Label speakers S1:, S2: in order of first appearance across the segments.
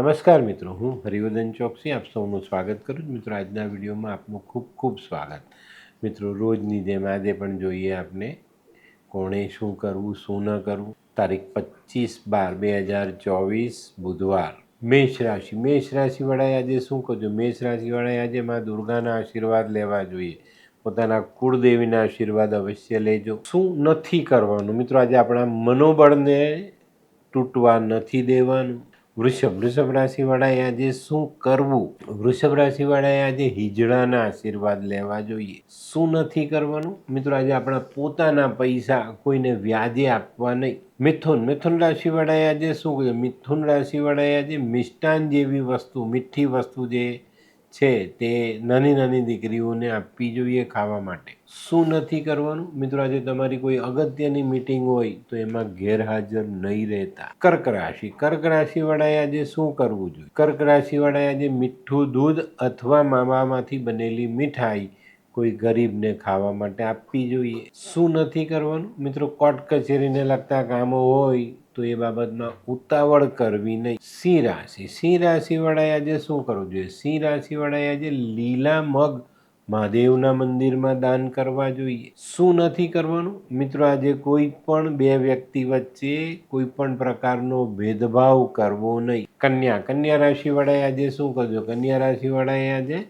S1: નમસ્કાર મિત્રો, હું હરિવર્ધન ચોકસી, આપ સૌનું સ્વાગત કરું છું. મિત્રો, આજના વિડીયોમાં આપનું ખૂબ ખૂબ સ્વાગત. મિત્રો, રોજની જેમ આજે પણ જોઈએ આપને કોણે શું કરવું, શું ન કરવું. તારીખ પચીસ બાર બે હજાર ચોવીસ, બુધવાર. મેષ રાશિ. મેષ રાશિવાળાએ આજે શું કરજો મેષ રાશિવાળાએ આજે મા દુર્ગાના આશીર્વાદ લેવા જોઈએ, પોતાના કુળદેવીના આશીર્વાદ અવશ્ય લેજો. શું નથી કરવાનું? મિત્રો, આજે આપણા મનોબળને તૂટવા નથી દેવાનું. વૃષભ વૃષભ રાશિવાળાએ આજે શું કરવું? વૃષભ રાશિવાળાએ આજે હિજડાના આશીર્વાદ લેવા જોઈએ. શું નથી કરવાનું? મિત્રો, આજે આપણા પોતાના પૈસા કોઈને વ્યાજે આપવા નહીં. મિથુન મિથુન રાશિવાળાએ આજે શું કહ્યું મિથુન રાશિવાળાએ આજે મિષ્ટાન જેવી વસ્તુ, મીઠી વસ્તુ જે છે તે નાની નાની દીકરીઓને આપવી જોઈએ ખાવા માટે. શું નથી કરવાનું? મિત્રો, આજે તમારી કોઈ અગત્યની મિટિંગ હોય તો એમાં ગેરહાજર નહીં રહેતા. કર્ક રાશિ. કર્ક રાશિવાળાએ આજે શું કરવું જોઈએ? કર્ક રાશિવાળાએ આજે મીઠું દૂધ અથવા માવામાંથી બનેલી મીઠાઈ કોઈ ગરીબને ખાવા માટે આપવી જોઈએ. શું નથી કરવાનું? મિત્રો, કોર્ટ કચેરીને લગતા કામો હોય તો એ બાબતમાં ઉતાવળ કરવી નહીં. સિંહ રાશિ. સિંહ રાશિવાળાએ આજે શું કરવું જોઈએ? સિંહ રાશિવાળાએ આજે લીલા મગ મહાદેવના મંદિરમાં દાન કરવા જોઈએ. શું નથી કરવાનું? મિત્રો, આજે કોઈ પણ બે વ્યક્તિ વચ્ચે કોઈ પણ પ્રકારનો ભેદભાવ કરવો નહીં. કન્યા. કન્યા રાશિવાળાએ આજે શું કરજો કન્યા રાશિવાળાએ આજે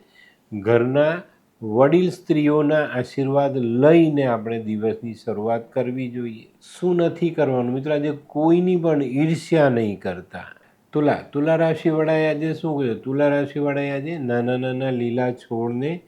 S1: ઘરના વડીલ સ્ત્રીઓના આશીર્વાદ લઈને આપણે દિવસની શરૂઆત કરવી જોઈએ. શું નથી કરવાનું? મિત્રો, આજે કોઈની પણ ઈર્ષ્યા નહીં કરતા. તુલા તુલા રાશિવાળાએ આજે શું કર્યું? તુલા રાશિવાળાએ આજે નાના નાના લીલા છોડને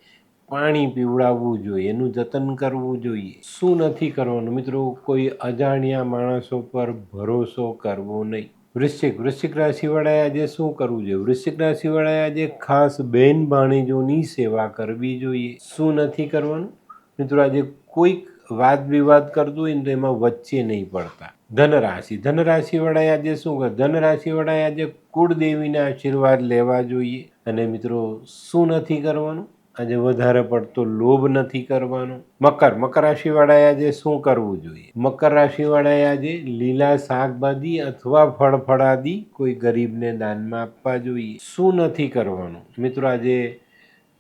S1: પાણી પીવડાવવું જોઈએ. એનું જતન કરવું જોઈએ. શું નથી કરવાનું? મિત્રો, કોઈ અજાણ્યા માણસો પર ભરોસો કરવો નહીં. વૃશ્ચિક વૃશ્ચિક રાશિવાળાએ આજે શું કરવું જોઈએ? વૃશ્ચિક રાશિવાળાએ આજે ખાસ બહેન ભાણીજોની સેવા કરવી જોઈએ. શું નથી કરવાનું? મિત્રો, આજે કોઈક વાદ વિવાદ કરતું હોય ને તો એમાં વચ્ચે નહીં પડતા. ધનરાશિ, ધનરાશિવાળાએ આજે શું કરે? ધનરાશિવાળાએ આજે કુળદેવીના આશીર્વાદ લેવા જોઈએ. અને મિત્રો, શું નથી કરવાનું? આજે વધારે પડતો લોભ નથી કરવાનો. મકર મકર રાશિવાળાએ આજે શું કરવું જોઈએ? મકર રાશિવાળાએ આજે લીલા શાકભાજી અથવા ફળફળાદી કોઈ ગરીબને દાનમાં આપવા જોઈએ. શું નથી કરવાનું? મિત્રો, આજે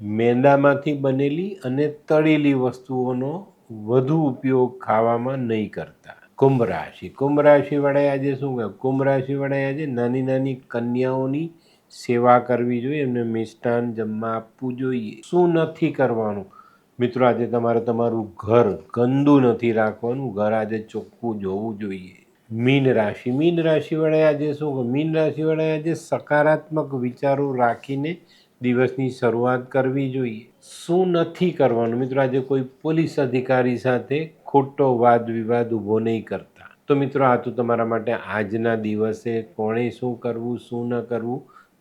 S1: મેંદામાંથી બનેલી અને તળેલી વસ્તુઓનો વધુ ઉપયોગ ખાવામાં નહીં કરતા. કુંભ રાશિ. કુંભ રાશિવાળાએ આજે શું કહેવાય કુંભ રાશિવાળાએ આજે નાની નાની કન્યાઓની સેવા કરવી જોઈએ એમને મિષ્ટાન જમવા આપવું જોઈએ. શું નથી કરવાનું? મિત્રો, આજે તમારે તમારું ઘર ગંદુ નથી રાખવાનું. ઘર આજે ચોખ્ખું જોવું જોઈએ. મીન રાશિ. મીન રાશિવાળાએ આજે શું? મીન રાશિવાળાએ આજે સકારાત્મક વિચારો રાખીને દિવસની શરૂઆત કરવી જોઈએ. શું નથી કરવાનું? મિત્રો, આજે કોઈ પોલીસ અધિકારી સાથે ખોટો વાદ વિવાદ ઊભો નહીં કરતા. તો મિત્રો, આ તો તમારા માટે આજના દિવસે કોણે શું કરવું, શું ન કરવું?